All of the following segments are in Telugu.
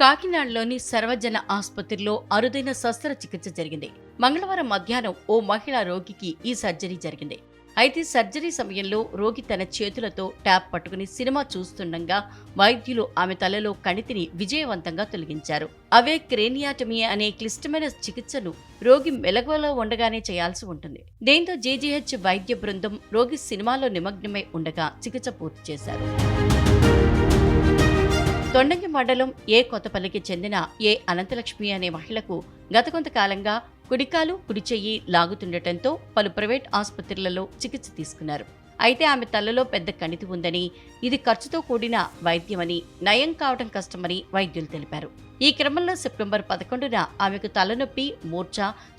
కాకినాడలోని సర్వజన ఆసుపత్రిలో అరుదైన శస్త్రచికిత్స జరిగింది. మంగళవారం మధ్యాహ్నం ఓ మహిళా రోగికి ఈ సర్జరీ జరిగింది. అయితే సర్జరీ సమయంలో రోగి తన చేతులతో ట్యాప్ పట్టుకుని సినిమా చూస్తుండగా వైద్యులు ఆమె తలలో కణితిని విజయవంతంగా తొలగించారు. అవే క్రేనియాటమీ అనే క్లిష్టమైన చికిత్సను రోగి మెలకువలో ఉండగానే చేయాల్సి ఉంటుంది. దీంతో జేజీహెచ్ వైద్య బృందం రోగి సినిమాలో నిమగ్నమై ఉండగా చికిత్స పూర్తి చేశారు. తొండంగి మండలం ఏ కొత్తపల్లికి చెందిన ఏ అనంతలక్ష్మి అనే మహిళకు గత కొంతకాలంగా కుడికాలు కుడి చెయ్యి లాగుతుండటంతో పలు ప్రైవేట్ ఆసుపత్రులలో చికిత్స తీసుకున్నారు. అయితే ఆమె తలలో పెద్ద కణితి ఉందని ఇది ఖర్చుతో కూడిన వైద్యమని నయం కావడం కష్టమని వైద్యులు తెలిపారు. ఈ క్రమంలో సెప్టెంబర్ పదకొండున ఆమెకు తలనొప్పి మూర్ఛ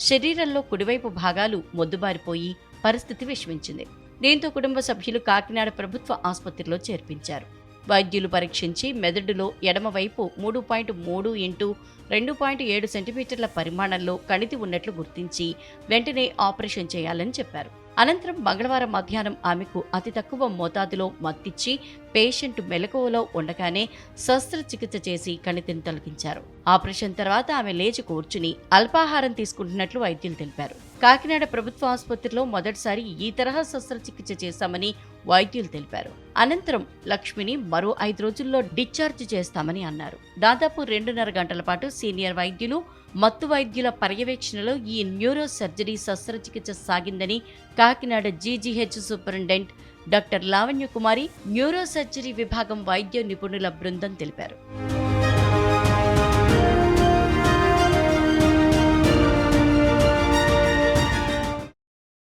శరీరంలో కుడివైపు భాగాలు మొద్దుబారిపోయి పరిస్థితి విషమించింది. దీంతో కుటుంబ సభ్యులు కాకినాడ ప్రభుత్వ ఆసుపత్రిలో చేర్పించారు. వైద్యులు పరీక్షించి మెదడులో ఎడమవైపు మూడు పాయింట్ మూడు ఇంటూ రెండు పాయింట్ ఏడు సెంటీమీటర్ల పరిమాణంలో కణితి ఉన్నట్లు గుర్తించి వెంటనే ఆపరేషన్ చేయాలని చెప్పారు. అనంతరం మంగళవారం మధ్యాహ్నం ఆమెకు అతి తక్కువ మోతాదులో మత్తిచ్చి పేషెంట్ మెలకువలో ఉండగానే శస్త్రచికిత్స చేసి కణితిని తొలగించారు. ఆపరేషన్ తర్వాత ఆమె లేచి కూర్చుని అల్పాహారం తీసుకుంటున్నట్లు వైద్యులు తెలిపారు. కాకినాడ ప్రభుత్వ ఆసుపత్రిలో మొదటిసారి ఈ తరహా శస్త్రచికిత్స చేశామని వైద్యులు తెలిపారు. అనంతరం లక్ష్మిని మరో ఐదు రోజుల్లో డిశ్చార్జ్ చేస్తామని అన్నారు. దాదాపు రెండున్నర గంటల పాటు సీనియర్ వైద్యులు మత్తు వైద్యుల పర్యవేక్షణలో ఈ న్యూరో సర్జరీ శస్త్రచికిత్స సాగిందని Kakinada GGH superintendent doctor Lavanya Kumari neuro surgery విభాగం వైద్య నిపుణుల బృందం తెలిపారు.